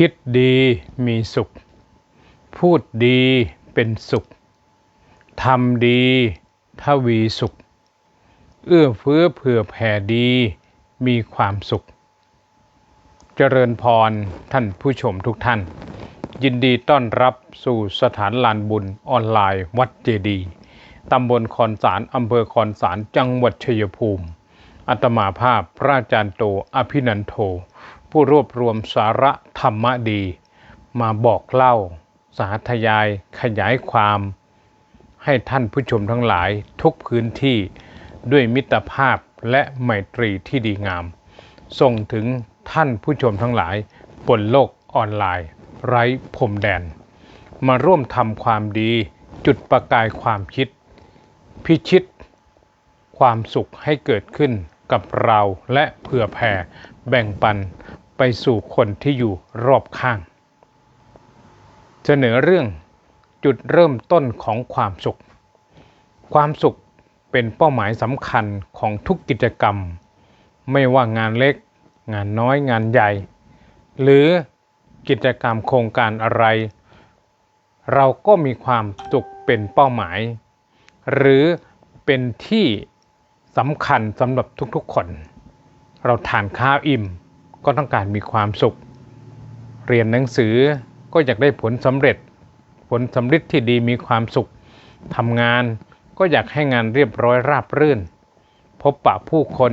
คิดดีมีสุข พูดดีเป็นสุข ทำดีทวีสุข เอื้อเฟื้อเผื่อแผ่ดีมีความสุข เจริญพรท่านผู้ชมทุกท่าน ยินดีต้อนรับสู่สถานลานบุญออนไลน์วัดเจดีย์ตำบลคอนสารอำเภอคอนสารจังหวัดชัยภูมิอัตมาภาพพระอาจารย์โตอภินันโท ผู้รวบรวมสาระธรรมะดี มาบอกเล่า สาธยายขยายความ ให้ท่านผู้ชมทั้งหลายทุกพื้นที่ด้วยมิตรภาพและไมตรีที่ดีงาม ส่งถึงท่านผู้ชมทั้งหลายบนโลกออนไลน์ ไร้พรมแดน มาร่วมทำความดี จุดประกายความคิด พิชิต ความสุขให้เกิดขึ้นกับเราและเผื่อแผ่แบ่งปัน ไปสู่คนที่อยู่รอบข้าง เสนอเรื่องจุดเริ่มต้นของความสุข ความสุขเป็นเป้าหมายสำคัญของทุกกิจกรรม ไม่ว่างานเล็ก งานน้อยงานใหญ่ หรือกิจกรรมโครงการอะไร เราก็มีความสุขเป็นเป้าหมาย หรือเป็นที่สำคัญสำหรับทุกๆคน เราทานข้าวอิ่ม ก็ต้องการมีความสุข เรียนหนังสือก็อยากได้ผลสำเร็จ ผลสำเร็จที่ดีมีความสุขทำงานก็อยากให้งานเรียบร้อยราบรื่น พบปะผู้คน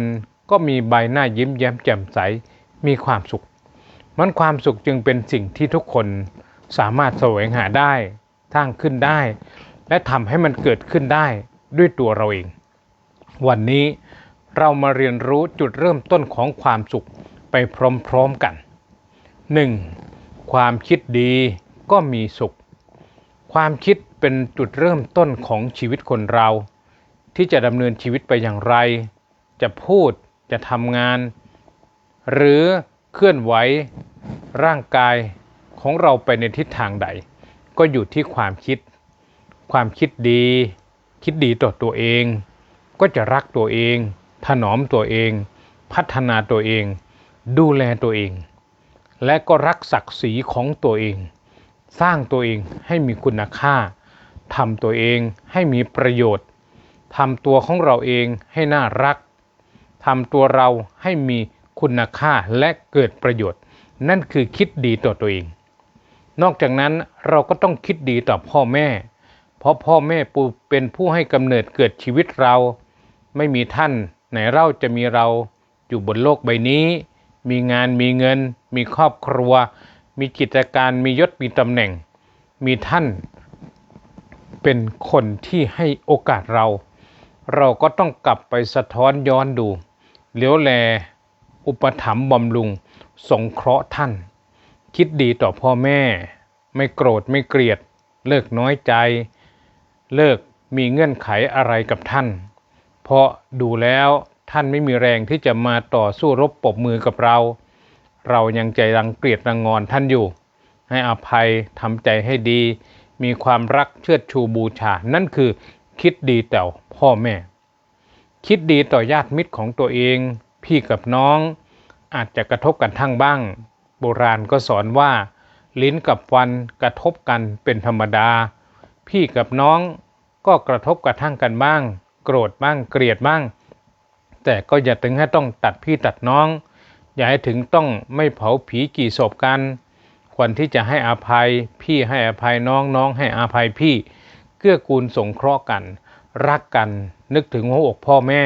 ก็มีใบหน้ายิ้มแย้มแจ่มใสมีความสุข มันความสุขจึงเป็นสิ่งที่ทุกคนสามารถแสวงหาได้สร้างขึ้นได้ และทำให้มันเกิดขึ้นได้ด้วยตัวเราเอง วันนี้เรามาเรียนรู้จุดเริ่มต้นของความสุข ไปพร้อมๆกัน 1. ความคิดดีก็มีสุข ความคิดเป็นจุดเริ่มต้นของชีวิตคนเรา ที่จะดำเนินชีวิตไปอย่างไร จะพูดจะทำงาน หรือเคลื่อนไหวร่างกายของเราไปในทิศทางใด ก็อยู่ที่ความคิด ความคิดดี คิดดีต่อตัวเอง ก็จะรักตัวเอง ถนอมตัวเอง พัฒนาตัวเอง ดูแลตัวเอง และก็รักศักดิ์ศรีของตัวเอง สร้างตัวเองให้มีคุณค่าทำตัวเองให้มีประโยชน์ทำตัวของเราเองให้น่ารักทำตัวเราให้มีคุณค่าและเกิดประโยชน์ นั่นคือคิดดีต่อตัวเอง นอกจากนั้นเราก็ต้องคิดดีต่อพ่อแม่ เพราะพ่อแม่ปูเป็นผู้ให้กำเนิดเกิดชีวิตเรา ไม่มีท่านไหนเราจะมีเราอยู่บนโลกใบนี้ มีงานมีเงิน มีครอบครัว มีกิจการมียศมีตำแหน่ง มีท่าน เป็นคนที่ให้โอกาสเรา เราก็ต้องกลับไปสะท้อนย้อนดูเลี้ยวแล อุปถัมภ์บำรุง สงเคราะห์ท่าน คิดดีต่อพ่อแม่ ไม่โกรธไม่เกลียด เลิกน้อยใจ เลิกมีเงื่อนไขอะไรกับท่าน เพราะดูแล้ว ท่านไม่มีแรงที่จะมาต่อสู้รบปบมือกับเรา เรายังใจรังเกียดรังงอนท่านอยู่ ให้อภัยทำใจให้ดี มีความรักเชิดชูบูชา นั่นคือคิดดีต่อพ่อแม่ คิดดีต่อญาติมิตรของตัวเอง พี่กับน้อง อาจจะกระทบกันทั้งบ้าง โบราณก็สอนว่า ลิ้นกับฟันกระทบกันเป็นธรรมดา พี่กับน้องก็กระทบกระทั่งกันบ้าง โกรธบ้างเกลียดบ้าง แต่ก็อย่าถึงให้ต้องตัดพี่ตัดน้อง อย่าให้ถึงต้องไม่เผาผีกี่ศพกัน ควรที่จะให้อภัยพี่ให้อภัยน้องน้องให้อภัยพี่ เกื้อกูลสงเคราะห์กัน รักกัน นึกถึงหัวอกพ่อแม่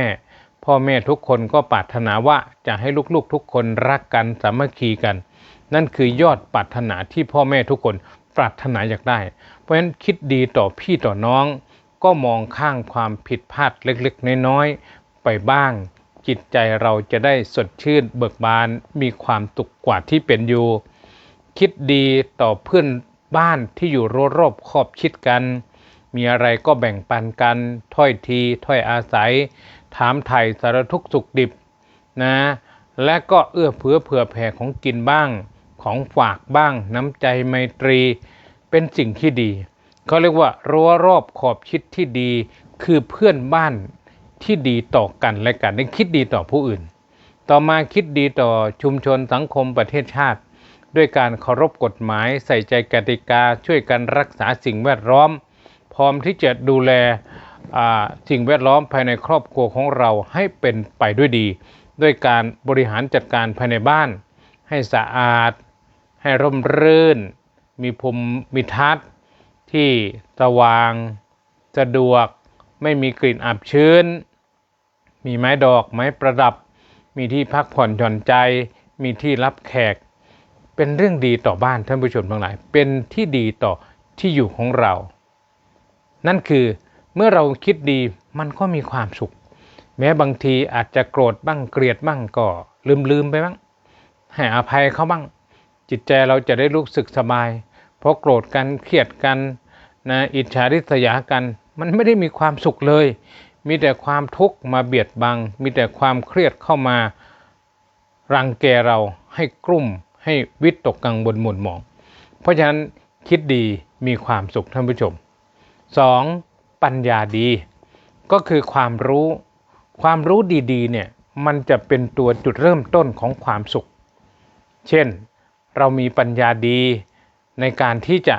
พ่อแม่ทุกคนก็ปรารถนาว่าจะให้ลูกๆทุกคนรักกันสามัคคีกัน นั่นคือยอดปรารถนาที่พ่อแม่ทุกคนปรารถนาอยากได้ เพราะฉะนั้นคิดดีต่อพี่ต่อน้อง ก็มองข้างความผิดพลาดเล็กๆ น้อยๆ ไปบ้าง จิตใจเราจะได้สดชื่นเบิกบานมีความตุกกว่าที่เป็นอยู่ คิดดีต่อเพื่อนบ้านที่อยู่รรอบขอบชิดกัน มีอะไรก็แบ่งปันกัน ถ้อยทีถ้อยอาศัย ถามไถ่สารทุกสุขดิบนะ และก็เอื้อเผื่อเผื่อแผ่ของกินบ้าง ของฝากบ้าง น้ำใจไมตรี เป็นสิ่งที่ดี เขาเรียกว่ารั้วรอบขอบชิดที่ดี คือเพื่อนบ้าน ที่ดีต่อกันและกันได้คิดดีต่อผู้อื่น ต่อมาคิดดีต่อชุมชนสังคมประเทศชาติ ด้วยการเคารพกฎหมาย ใส่ใจกติกา ช่วยกันรักษาสิ่งแวดล้อม พร้อมที่จะดูแลสิ่งแวดล้อมภายในครอบครัวของเราให้เป็นไปด้วยดี ด้วยการบริหารจัดการภายในบ้าน ให้สะอาด ให้ร่มรื่น มีภูมิมีทัศน์ที่สว่าง สะดวก ไม่มีกลิ่นอับชื้น มีไม้ดอกไม้ประดับ มีที่พักผ่อนหย่อนใจ มีที่รับแขก เป็นเรื่องดีต่อบ้านท่านผู้ชมทั้งหลาย เป็นที่ดีต่อที่อยู่ของเรา นั่นคือเมื่อเราคิดดีมันก็มีความสุข แม้บางทีอาจจะโกรธบ้างเกลียดบ้างก็ลืมลืมไปบ้างให้อภัยเขาบ้าง จิตใจเราจะได้รู้สึกสบาย เพราะโกรธกันเครียดกันนะอิจฉาริษยากัน มันไม่ได้มีความสุขเลย มีแต่ความทุกข์มาเบียดบัง มีแต่ความเครียดเข้ามารังแกเราให้กลุ่มให้วิตกกังวลหมุนหมอง เพราะฉะนั้นคิดดีมีความสุขท่านผู้ชม 2. ปัญญาดี ก็คือความรู้ ความรู้ดีๆเนี่ยมันจะเป็นตัวจุดเริ่มต้นของความสุข เช่น เรามีปัญญาดีในการที่จะ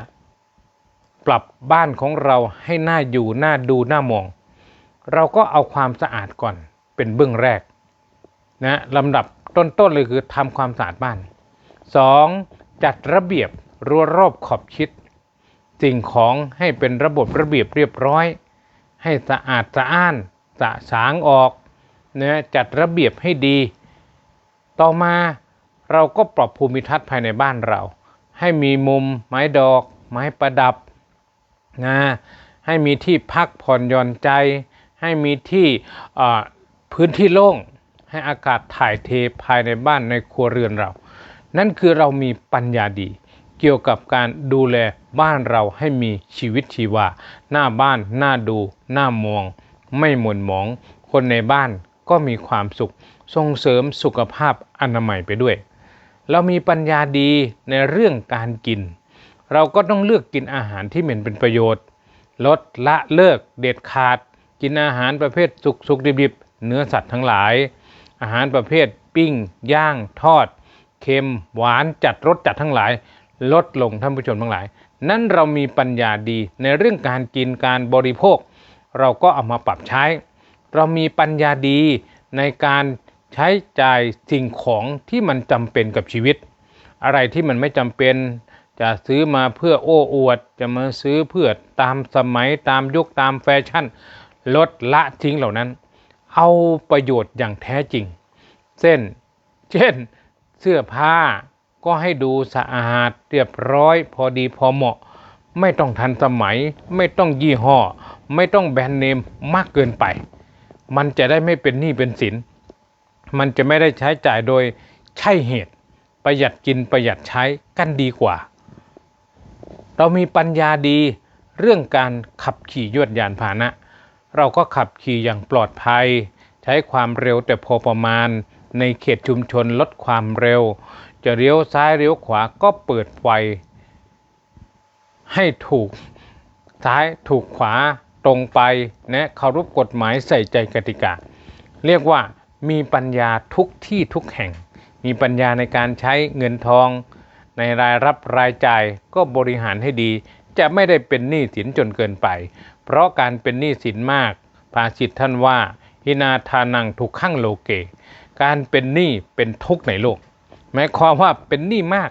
ปรับบ้านของเราให้น่าอยู่น่าดูน่ามอง เราก็เอาความสะอาดก่อนเป็นเบื้องแรกนะลำดับต้นๆเลยคือทำความสะอาดบ้าน 2. จัดระเบียบรั้วรอบขอบชิด สิ่งของให้เป็นระบบระเบียบเรียบร้อย ให้สะอาดสะอ้านสะสางออกนะจัดระเบียบให้ดี ต่อมาเราก็ปรับภูมิทัศน์ภายในบ้านเรา ให้มีมุมไม้ดอก ไม้ประดับนะให้มีที่พักผ่อนหย่อนใจ ให้มีที่พื้นที่โล่งให้อากาศถ่ายเทภายในบ้านในครัวเรือนเรา นั่นคือเรามีปัญญาดี เกี่ยวกับการดูแลบ้านเราให้มีชีวิตชีวา หน้าบ้านหน่าดูหน่ามอง ไม่หม่นหมอง คนในบ้านก็มีความสุข ส่งเสริมสุขภาพอนามัยไปด้วย เรามีปัญญาดีในเรื่องการกิน เราก็ต้องเลือกกินอาหารที่เหม็นเป็นประโยชน์ ลดละเลิกเด็ดขาด กินอาหารประเภทสุกสุกๆดิบๆ เนื้อสัตว์ทั้งหลาย อาหารประเภทปิ้ง ย่าง ทอด เค็ม หวาน จัดรสจัดทั้งหลาย ลดลงท่านผู้ชมทั้งหลาย นั้นเรามีปัญญาดีในเรื่องการกินการบริโภค เราก็เอามาปรับใช้ เรามีปัญญาดีในการใช้จ่ายสิ่งของที่มันจำเป็นกับชีวิต อะไรที่มันไม่จำเป็นจะซื้อมาเพื่อโอ้อวด จะมาซื้อเพื่อตามสมัยตามยุคตามแฟชั่น ลดละทิ้งเหล่านั้น เอาประโยชน์อย่างแท้จริง เส้น เช่น เสื้อผ้าก็ให้ดูสะอาดเรียบร้อย พอดีพอเหมาะ ไม่ต้องทันสมัย ไม่ต้องยี่ห้อ ไม่ต้องแบรนด์เนมมากเกินไป มันจะได้ไม่เป็นหนี้เป็นสิน มันจะไม่ได้ใช้จ่ายโดยใช่เหตุ ประหยัดกินประหยัดใช้กันดีกว่า เรามีปัญญาดีเรื่องการขับขี่ยวดยานพาหนะ เราก็ขับขี่อย่างปลอดภัย ใช้ความเร็วแต่พอประมาณ ในเขตชุมชนลดความเร็ว จะเลี้ยวซ้ายเลี้ยวขวาก็เปิดไฟ ให้ถูกซ้ายถูกขวาตรงไปนะเคารพกฎหมายใส่ใจกติกา เรียกว่ามีปัญญาทุกที่ทุกแห่ง มีปัญญาในการใช้เงินทอง ในรายรับรายจ่ายก็บริหารให้ดี จะไม่ได้เป็นหนี้สินจนเกินไป เพราะการเป็นหนี้สินมาก ภาษิตท่านว่าหินาทานังทุกขั้งโลเก การเป็นหนี้เป็นทุกข์ในโลกหมายความว่าเป็นหนี้มาก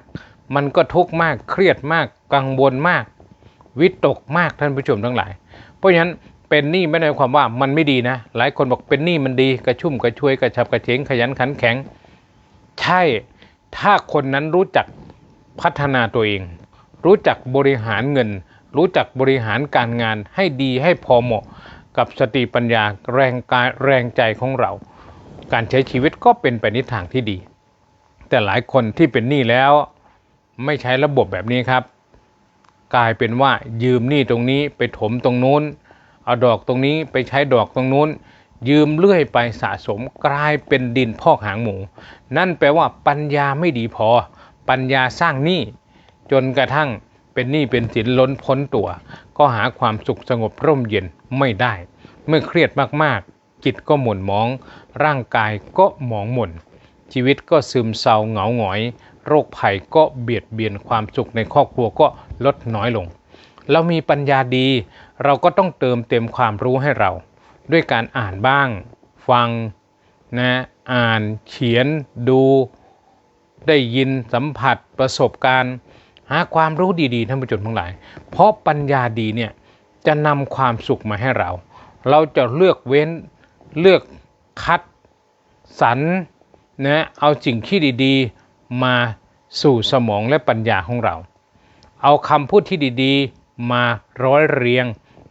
มันก็ทุกข์มากเครียดมากกังวลมาก วิตกมากท่านผู้ชมทั้งหลาย เพราะฉะนั้นเป็นหนี้ไม่ได้หมายความว่ามันไม่ดีนะ หลายคนบอกเป็นหนี้มันดีกระชุ่มกระชวยกระชับกระเฉงขยันขันแข็ง ใช่ถ้าคนนั้นรู้จักพัฒนาตัวเอง รู้จักบริหารเงิน รู้จักบริหารการงานให้ดีให้พอเหมาะกับสติปัญญาแรงกายแรงใจของเรา การใช้ชีวิตก็เป็นไปในทางที่ดี แต่หลายคนที่เป็นหนี้แล้ว ไม่ใช้ระบบแบบนี้ครับ กลายเป็นว่ายืมหนี้ตรงนี้ไปถมตรงนู้นเอาดอกตรงนี้ไปใช้ดอกตรงนู้น ยืมเรื่อยไปสะสมกลายเป็นดินพอกหางหมู นั่นแปลว่าปัญญาไม่ดีพอ ปัญญาสร้างหนี้จนกระทั่ง เป็นหนี้เป็นสินล้นพ้นตัว ก็หาความสุขสงบร่มเย็นไม่ได้ เมื่อเครียดมากๆ จิตก็หม่นมอง ร่างกายก็หมองหม่น ชีวิตก็ซึมเศร้าเหงาหงอย โรคภัยก็เบียดเบียนความสุขในครอบครัวก็ลดน้อยลง เรามีปัญญาดี เราก็ต้องเติมเต็มความรู้ให้เรา ด้วยการอ่านบ้าง ฟังนะอ่านเขียนดู ได้ยินสัมผัสประสบการณ์ หาความรู้ดีๆท่านผู้ชมทั้งหลาย เพราะปัญญาดีเนี่ยจะนำความสุขมาให้เรา เราจะเลือกเว้นเลือกคัดสรรนะเอาสิ่งที่ดีๆมาสู่สมองและปัญญาของเรา เอาคำพูดที่ดีๆ มาร้อยเรียง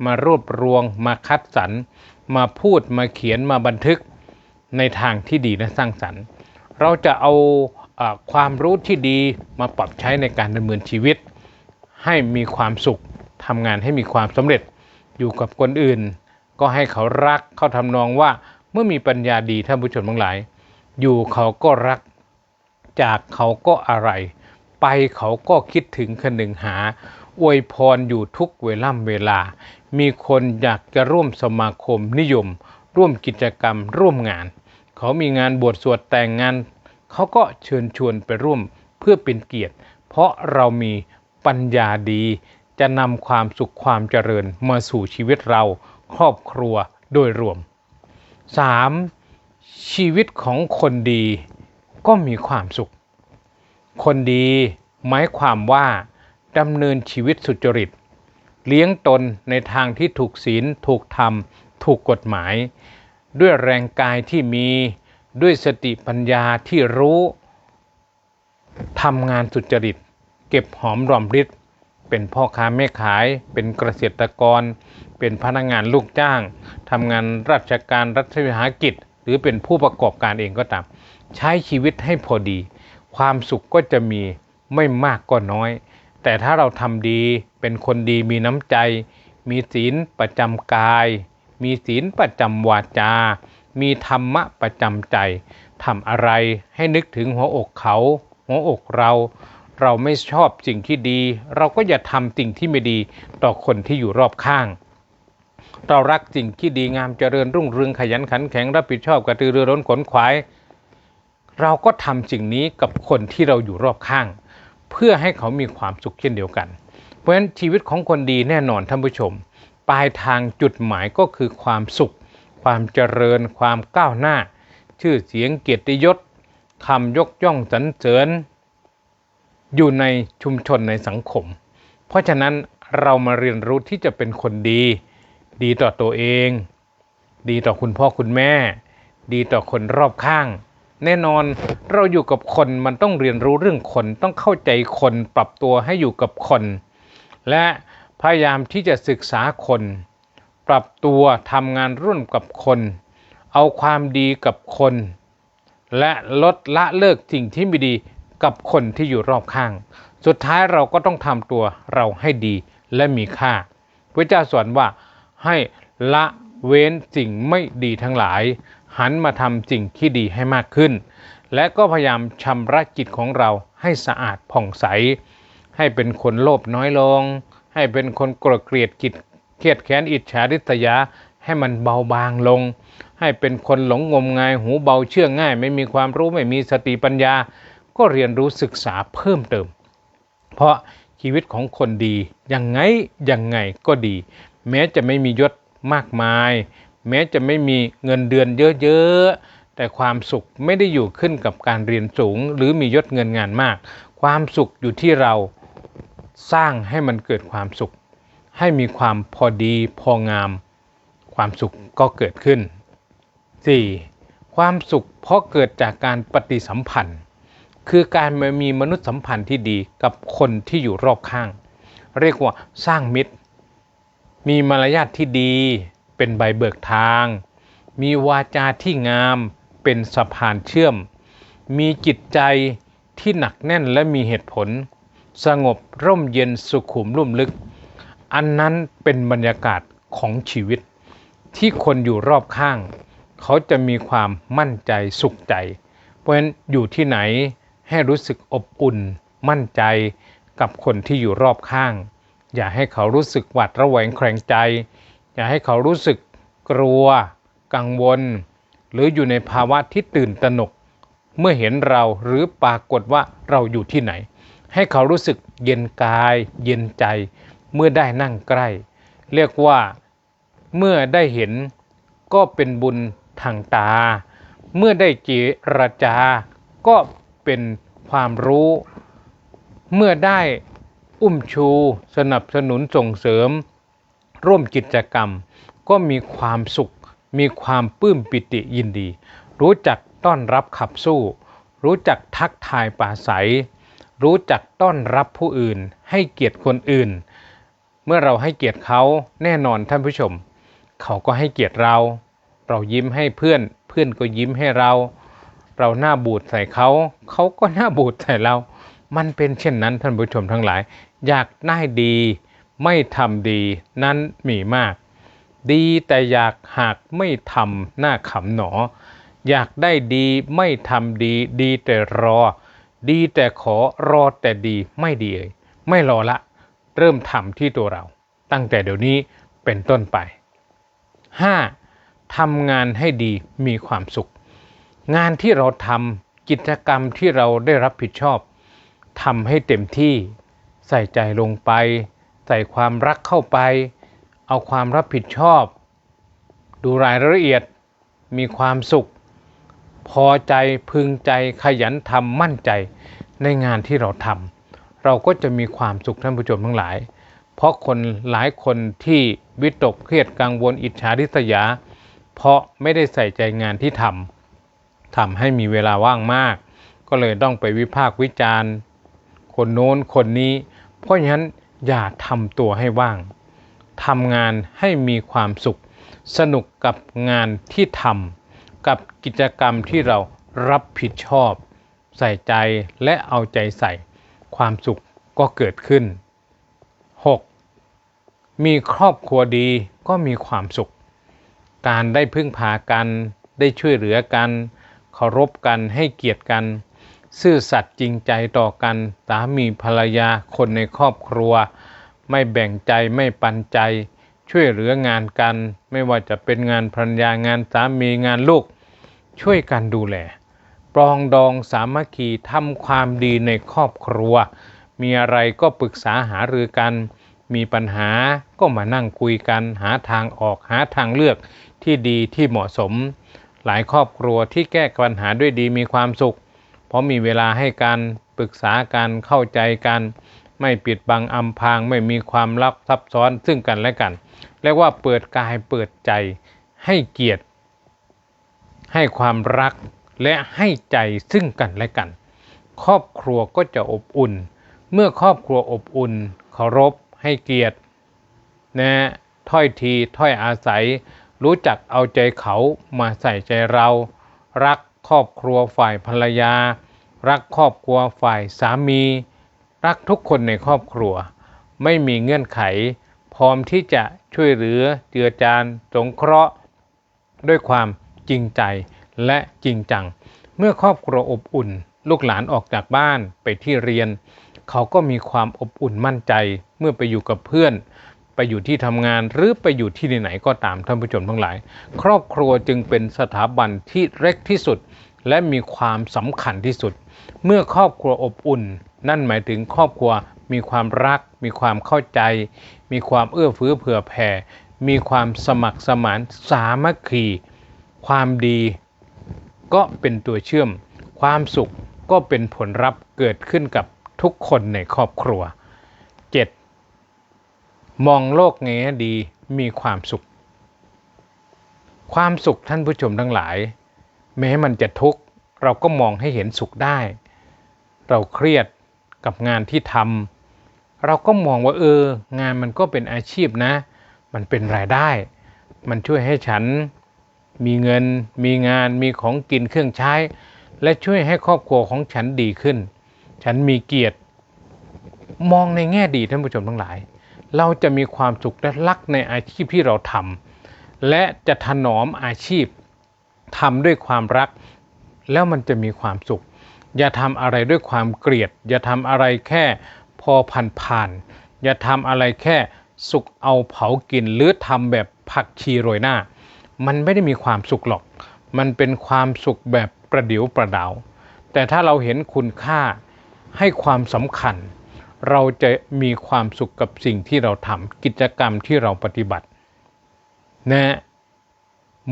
มารวบรวงมาคัดสรรมาพูดมาเขียนมาบันทึกในทางที่ดีและสร้างสรรค์ เราจะเอา ความรู้ที่ดีมาปรับใช้ในการดำเนินชีวิต ให้มีความสุขทำงานให้มีความสำเร็จอยู่กับคนอื่น ก็ให้เขารักเขาทำนองว่าเมื่อมีปัญญาดีท่านผู้ชมทั้งหลาย อยู่เขาก็รัก จากเขาก็อะไร ไปเขาก็คิดถึงคนึงหา อวยพรอยู่ทุกเวล่ำเวลา มีคนอยากจะร่วมสมาคมนิยม ร่วมกิจกรรมร่วมงาน เขามีงานบวชสวดแต่งงาน เขาก็เชิญชวนไปร่วมเพื่อเป็นเกียรติ เพราะเรามีปัญญาดี จะนำความสุขความเจริญมาสู่ชีวิตเราครอบครัวโดยรวม 3. ชีวิตของคนดีก็มีความสุข คนดีหมายความว่าดำเนินชีวิตสุจริต เลี้ยงตนในทางที่ถูกศีล ถูกธรรม ถูกกฎหมาย ด้วยแรงกายที่มี ด้วยสติปัญญาที่รู้ทำงานสุจริต เก็บหอมรอมริบเป็นพ่อค้าแม่ขาย เป็นเกษตรกร เป็นพนักงานลูกจ้างทำงานราชการรัฐวิสาหกิจ หรือเป็นผู้ประกอบการเองก็ตาม ใช้ชีวิตให้พอดี ความสุขก็จะมีไม่มากก็น้อย แต่ถ้าเราทำดีเป็นคนดีมีน้ำใจ มีศีลประจำกาย มีศีลประจำวาจา มีธรรมะประจำใจทำอะไรให้นึกถึงหัวอกเขา หัวอกเรา เราไม่ชอบสิ่งที่ดี เราก็อย่าทำสิ่งที่ไม่ดีต่อคนที่อยู่รอบข้าง เรารักสิ่งที่ดีงามเจริญรุ่งเรืองขยันขันแข็งรับผิดชอบกระตือรือร้นขนขวาย เราก็ทำสิ่งนี้กับคนที่เราอยู่รอบข้าง เพื่อให้เขามีความสุขเช่นเดียวกัน เพราะฉะนั้นชีวิตของคนดีแน่นอนท่านผู้ชม ปลายทางจุดหมายก็คือความสุข ความเจริญความก้าวหน้า ชื่อเสียงเกียรติยศคำยกย่องสรรเสริญ อยู่ในชุมชนในสังคม เพราะฉะนั้นเรามาเรียนรู้ที่จะเป็นคนดี ดีต่อตัวเอง ดีต่อคุณพ่อคุณแม่ ดีต่อคนรอบข้าง แน่นอนเราอยู่กับคนมันต้องเรียนรู้เรื่องคน ต้องเข้าใจคนปรับตัวให้อยู่กับคน และพยายามที่จะศึกษาคน ปรับตัวทำงานร่วมกับคน เอาความดีกับคน และลดละเลิกสิ่งที่ไม่ดีกับคนที่อยู่รอบข้าง สุดท้ายเราก็ต้องทำตัวเราให้ดีและมีค่า พระเจ้าสอนว่าให้ละเว้นสิ่งไม่ดีทั้งหลาย หันมาทำสิ่งที่ดีให้มากขึ้น และก็พยายามชำระจิตของเราให้สะอาดผ่องใส ให้เป็นคนโลภน้อยลง ให้เป็นคนโกรธเกลียดกิจ เครียดแค้นอิจฉาริษยาให้มันเบาบางลง ให้เป็นคนหลงงมงายหูเบาเชื่อง่าย ไม่มีความรู้ไม่มีสติปัญญา ก็เรียนรู้ศึกษาเพิ่มเติม เพราะชีวิตของคนดียังไงยังไงก็ดี แม้จะไม่มียศมากมาย แม้จะไม่มีเงินเดือนเยอะๆ แต่ความสุขไม่ได้อยู่ขึ้นกับการเรียนสูง หรือมียศเงินงานมาก ความสุขอยู่ที่เราสร้างให้มันเกิดความสุข ให้มีความพอดีพองาม ความสุขก็เกิดขึ้น 4. ความสุขเพราะเกิดจากการปฏิสัมพันธ์ คือการม,มีมนุษยสัมพันธ์ที่ดีกับคนที่อยู่รอบข้าง เรียกว่าสร้างมิตร มีมารยาทที่ดีเป็นใบเบิกทาง มีวาจาที่งามเป็นสะพานเชื่อม มีจิตใจที่หนักแน่นและมีเหตุผล สงบร่มเย็นสุขุมลุ่มลึก อันนั้นเป็นบรรยากาศของชีวิต ที่คนอยู่รอบข้าง เขาจะมีความมั่นใจสุขใจ เพราะฉะนั้นอยู่ที่ไหนให้รู้สึกอบอุ่น มั่นใจกับคนที่อยู่รอบข้าง อย่าให้เขารู้สึกหวาดระแวงแคลงใจ อย่าให้เขารู้สึกกลัว กังวล หรืออยู่ในภาวะที่ตื่นตระหนก เมื่อเห็นเราหรือปรากฏว่าเราอยู่ที่ไหน ให้เขารู้สึกเย็นกาย เย็นใจ เมื่อได้นั่งใกล้ เรียกว่าเมื่อได้เห็นก็เป็นบุญทางตา เมื่อได้เจรจาก็เป็นความรู้ เมื่อได้อุ้มชูสนับสนุนส่งเสริม ร่วมกิจกรรม ก็มีความสุข มีความปลื้มปิติยินดี รู้จักต้อนรับขับสู้ รู้จักทักทายป่าใส รู้จักต้อนรับผู้อื่น ให้เกียรติคนอื่น เมื่อเราให้เกียรติเขาแน่นอนท่านผู้ชม เขาก็ให้เกียรติเรา เรายิ้มให้เพื่อน เพื่อนก็ยิ้มให้เรา เราหน้าบูดใส่เขา เขาก็หน้าบูดใส่เรา มันเป็นเช่นนั้นท่านผู้ชมทั้งหลาย อยากได้ดี ไม่ทำดีนั้นมีมาก ดีแต่อยากหากไม่ทำหน้าขำหนอ อยากได้ดีไม่ทำดี ดีแต่รอ ดีแต่ขอรอแต่ดีไม่ดีเอ่ยไม่รอละ เริ่มทำที่ตัวเรา ตั้งแต่เดี๋ยวนี้เป็นต้นไป 5. ทำงานให้ดีมีความสุข งานที่เราทำกิจกรรมที่เราได้รับผิดชอบทำให้เต็มที่ใส่ใจลงไป ใส่ความรักเข้าไป เอาความรับผิดชอบ ดูรายละเอียดมีความสุข พอใจพึงใจขยันทำมั่นใจในงานที่เราทำ เราก็จะมีความสุขท่านผู้ชมทั้งหลาย เพราะคนหลายคนที่วิตกเครียดกังวลอิจฉาริษยา เพราะไม่ได้ใส่ใจงานที่ทำทำให้มีเวลาว่างมาก ก็เลยต้องไปวิพากษ์วิจารณ์ คนโน้นคนนี้ เพราะฉะนั้นอย่าทำตัวให้ว่างทำงานให้มีความสุข สนุกกับงานที่ทำกับกิจกรรมที่เรารับผิดชอบ ใส่ใจและเอาใจใส่ ความสุขก็เกิดขึ้น 6. มีครอบครัวดีก็มีความสุข การได้พึ่งพากัน ได้ช่วยเหลือกัน เคารพกันให้เกียรติกัน ซื่อสัตย์จริงใจต่อกันสามีภรรยาคนในครอบครัว ไม่แบ่งใจไม่ปันใจ ช่วยเหลืองานกัน ไม่ว่าจะเป็นงานภรรยางานสามีงานลูก ช่วยกันดูแล ปรองดองสามัคคีทำความดีในครอบครัว มีอะไรก็ปรึกษาหารือกัน มีปัญหาก็มานั่งคุยกัน หาทางออกหาทางเลือกที่ดีที่เหมาะสม หลายครอบครัวที่แก้ปัญหาด้วยดีมีความสุข เพราะมีเวลาให้กันปรึกษากันเข้าใจกัน ไม่ปิดบังอำพรางไม่มีความลับซับซ้อนซึ่งกันและกันเรียกว่าเปิดกายเปิดใจให้เกียรติ ให้ความรัก และให้ใจซึ่งกันและกัน ครอบครัวก็จะอบอุ่น เมื่อครอบครัวอบอุ่นเคารพให้เกียรตินะถ้อยทีถ้อยอาศัย รู้จักเอาใจเขามาใส่ใจเรา รักครอบครัวฝ่ายภรรยา รักครอบครัวฝ่ายสามี รักทุกคนในครอบครัว ไม่มีเงื่อนไข พร้อมที่จะช่วยเหลือเจือจานสงเคราะห์ ด้วยความจริงใจ และจริงจัง เมื่อครอบครัวอบอุ่น ลูกหลานออกจากบ้านไปที่เรียน เขาก็มีความอบอุ่นมั่นใจ เมื่อไปอยู่กับเพื่อน ไปอยู่ที่ทำงานหรือไปอยู่ที่ไหนก็ตามท่านผู้ชมทั้งหลาย ครอบครัวจึงเป็นสถาบันที่เล็กที่สุด และมีความสำคัญที่สุด เมื่อครอบครัวอบอุ่น นั่นหมายถึงครอบครัวมีความรัก มีความเข้าใจ มีความเอื้อเฟื้อเผื่อแผ่ มีความสมัครสมานสามัคคี ความดี ก็เป็นตัวเชื่อม ความสุขก็เป็นผลลัพธ์เกิดขึ้นกับทุกคนในครอบครัว 7. มองโลกแง่ดีมีความสุข ความสุขท่านผู้ชมทั้งหลาย แม้มันจะทุกข์เราก็มองให้เห็นสุขได้ เราเครียดกับงานที่ทำเราก็มองว่าเออ งานมันก็เป็นอาชีพนะ มันเป็นรายได้ มันช่วยให้ฉัน มีเงิน มีงาน มีของกินเครื่องใช้ และช่วยให้ครอบครัวของฉันดีขึ้น ฉันมีเกียรติ มองในแง่ดีท่านผู้ชมทั้งหลาย เราจะมีความสุขและรักในอาชีพที่เราทำและจะถนอมอาชีพทำด้วยความรัก แล้วมันจะมีความสุข อย่าทำอะไรด้วยความเกลียด อย่าทำอะไรแค่พอผ่านผ่านอย่าทำอะไรแค่สุกเอาเผากินหรือทำแบบผักชีโรยหน้า มันไม่ได้มีความสุขหรอก มันเป็นความสุขแบบประเดียวประดาว แต่ถ้าเราเห็นคุณค่าให้ความสำคัญ เราจะมีความสุขกับสิ่งที่เราทำกิจกรรมที่เราปฏิบัตินะ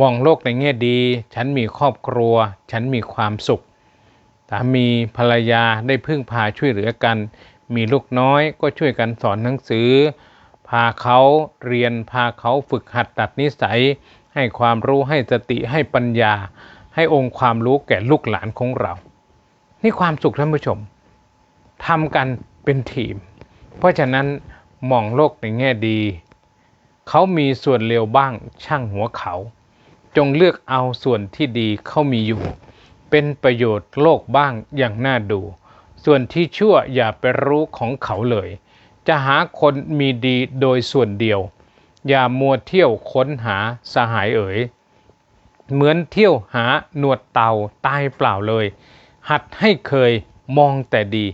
มองโลกในแง่ดี ฉันมีครอบครัว ฉันมีความสุขสามีภรรยาได้พึ่งพาช่วยเหลือกัน มีลูกน้อยก็ช่วยกันสอนหนังสือ พาเขาเรียนพาเขาฝึกหัดตัดนิสัย ให้ความรู้ให้สติให้ปัญญา ให้องค์ความรู้แก่ลูกหลานของเรา นี่ความสุขท่านผู้ชมทำกันเป็นทีม เพราะฉะนั้นมองโลกในแง่ดี เขามีส่วนเลวบ้างช่างหัวเขา จงเลือกเอาส่วนที่ดีเขามีอยู่ เป็นประโยชน์โลกบ้างอย่างน่าดู ส่วนที่ชั่วอย่าไปรู้ของเขาเลย จะหาคนมีดีโดยส่วนเดียว อย่ามัวเที่ยวค้นหาสหายเอ๋ย เหมือนเที่ยวหาหนวดเต่าตายเปล่าเลย หัดให้เคยมองแต่ดี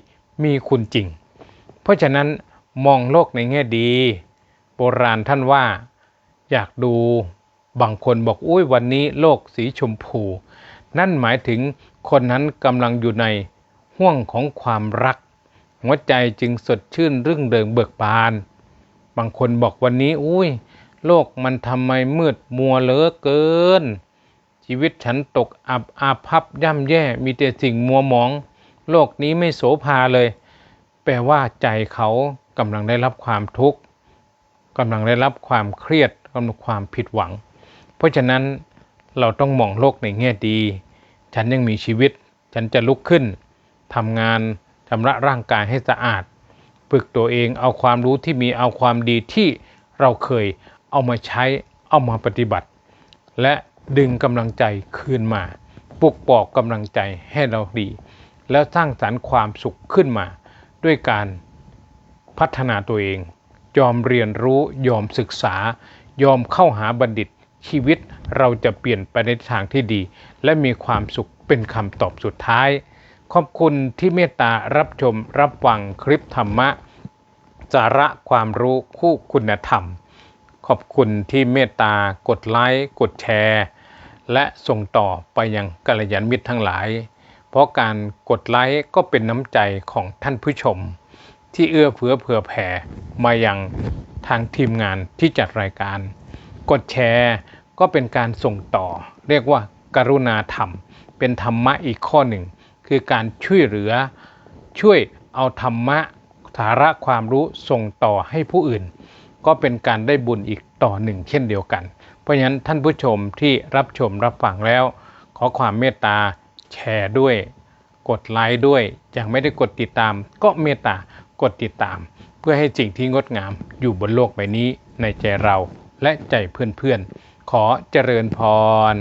มีคุณจริง เพราะฉะนั้นมองโลกในแง่ดี โบราณท่านว่า อยากดูบางคนบอกอุ้ยวันนี้โลกสีชมพู นั่นหมายถึงคนนั้นกำลังอยู่ในห่วงของความรัก หัวใจจึงสดชื่นรื่งเริงเบิกบาน บางคนบอกวันนี้ อุ้ย โลกมันทำไมมืดมัวเหลือเกิน ชีวิตฉันตกอับอาภัพย่ำแย่มีแต่สิ่งมัวหมอง โลกนี้ไม่โสภาเลย แปลว่าใจเขากำลังได้รับความทุกข์กำลังได้รับความเครียดกำลังความผิดหวัง เพราะฉะนั้นเราต้องมองโลกในแง่ดี ฉันยังมีชีวิต ฉันจะลุกขึ้นทำงานชำระร่างกายให้สะอาด ฝึกตัวเองเอาความรู้ที่มีเอาความดีที่เราเคยเอามาใช้เอามาปฏิบัติ และดึงกำลังใจคืนมาปลุกปลอกกำลังใจให้เราดี แล้วสร้างสรรค์ความสุขขึ้นมา ด้วยการพัฒนาตัวเอง ยอมเรียนรู้ยอมศึกษา ยอมเข้าหาบัณฑิต ชีวิตเราจะเปลี่ยนไปในทางที่ดี และมีความสุขเป็นคำตอบสุดท้าย ขอบคุณที่เมตตารับชมรับฟังคลิปธรรมะสาระความรู้คู่คุณธรรม ขอบคุณที่เมตตากดไลค์กดแชร์ และส่งต่อไปยังกัลยาณมิตรทั้งหลาย เพราะการกดไลค์ก็เป็นน้ำใจของท่านผู้ชม ที่เอื้อเฟื้อเผื่อแผ่มายังทางทีมงานที่จัดรายการ กดแชร์ก็เป็นการส่งต่อ เรียกว่าการุณาธรรม เป็นธรรมะอีกข้อหนึ่ง คือการช่วยเหลือ ช่วยเอาธรรมะสาระความรู้ส่งต่อให้ผู้อื่น ก็เป็นการได้บุญอีกต่อหนึ่งเช่นเดียวกัน เพราะฉะนั้นท่านผู้ชมที่รับชมรับฟังแล้ว ขอความเมตตาแชร์ด้วย กดไลค์ด้วยยังไม่ได้กดติดตาม ก็เมตตากดติดตาม เพื่อให้สิ่งที่งดงามอยู่บนโลกใบนี้ในใจเราและใจเพื่อนๆขอเจริญพร